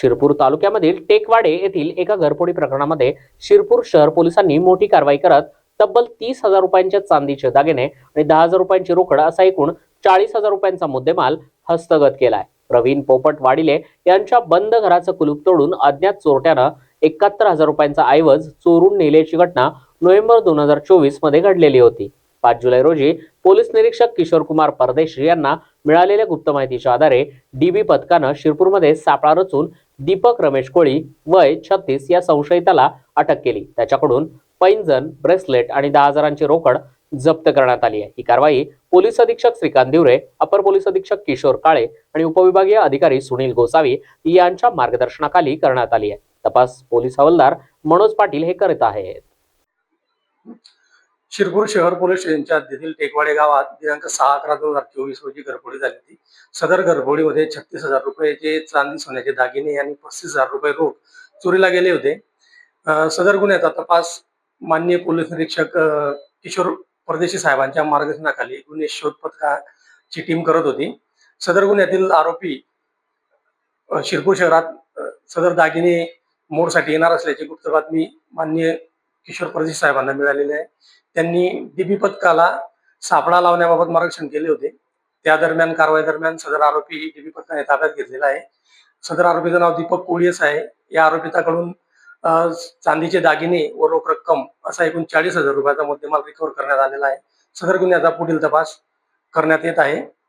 शिरपूर तालुक्यामधील टेकवाडे येथील एका घरफोडी प्रकरणामध्ये शिरपूर शहर पोलिसांनी मोठी कारवाई करत तब्बल तीस हजार रुपयांच्या चांदीचे दागिने आणि दहा हजार रुपयांची रोकड असा एकूण चाळीस हजार रुपयांचा मुद्देमाल हस्तगत केलाय. प्रवीण पोपट वाडिले यांच्या बंद घराचं कुलूप तोडून अज्ञात चोरट्यानं एकाहत्तर हजार रुपयांचा ऐवज चोरून नेल्याची घटना नोव्हेंबर दोन हजार चोवीसमध्ये घडलेली होती. पाच जुलै रोजी पोलीस निरीक्षक किशोर कुमार परदेशी यांना मिळालेल्या गुप्त माहितीच्या आधारे डीबी पथकानं शिरपूरमध्ये सापळा रचून दीपक रमेश कोळी वय छत्तीस या संशयिताला अटक केली. त्याच्याकडून पैंजण ब्रेसलेट आणि दहा हजारांची रोकड जप्त करण्यात आली आहे. ही कारवाई पोलीस अधीक्षक श्रीकांत दिवरे अपर पोलीस अधीक्षक किशोर काळे आणि उपविभागीय अधिकारी सुनील गोसावी यांच्या मार्गदर्शनाखाली करण्यात आली आहे. तपास पोलीस हवालदार मनोज पाटील हे करत आहेत. शिरपूर शहर पोलीस स्टेशनच्या हद्दीतील टेकवाडे गावात दिनांक सहा अकरा दोन हजार चोवीस रोजी घरफोडी झाली होती. सदर घरफोडीमध्ये छत्तीस हजार रुपयाचे चांदी सोन्याचे दागिने आणि पस्तीस हजार रुपये रोख चोरीला गेले होते. सदर गुन्ह्याचा तपास माननीय पोलीस निरीक्षक किशोर परदेशी साहेबांच्या मार्गदर्शनाखाली गुन्हे शोध पथकाची टीम करत होती. सदर गुन्ह्यातील आरोपी शिरपूर शहरात सदर दागिने मोडसाठी येणार असल्याची गुप्त बातमी माननीय किशोर परदेशी साहेबांना मिळालेले आहे. त्यांनी डीबी पथकाला सापळा लावण्याबाबत मार्गदर्शन केले होते. त्या दरम्यान कारवाई दरम्यान सदर आरोपी डीबी पथकाने ताब्यात घेतलेला आहे. सदर आरोपीचं नाव दीपक कोळीस आहे. या आरोपिताकडून अं, चांदीचे दागिने व रोख रक्कम असा एकूण चाळीस हजार रुपयाचा मुद्देमाल रिकव्हर करण्यात आलेला आहे. सदर गुन्ह्याचा पुढील तपास करण्यात येत आहे.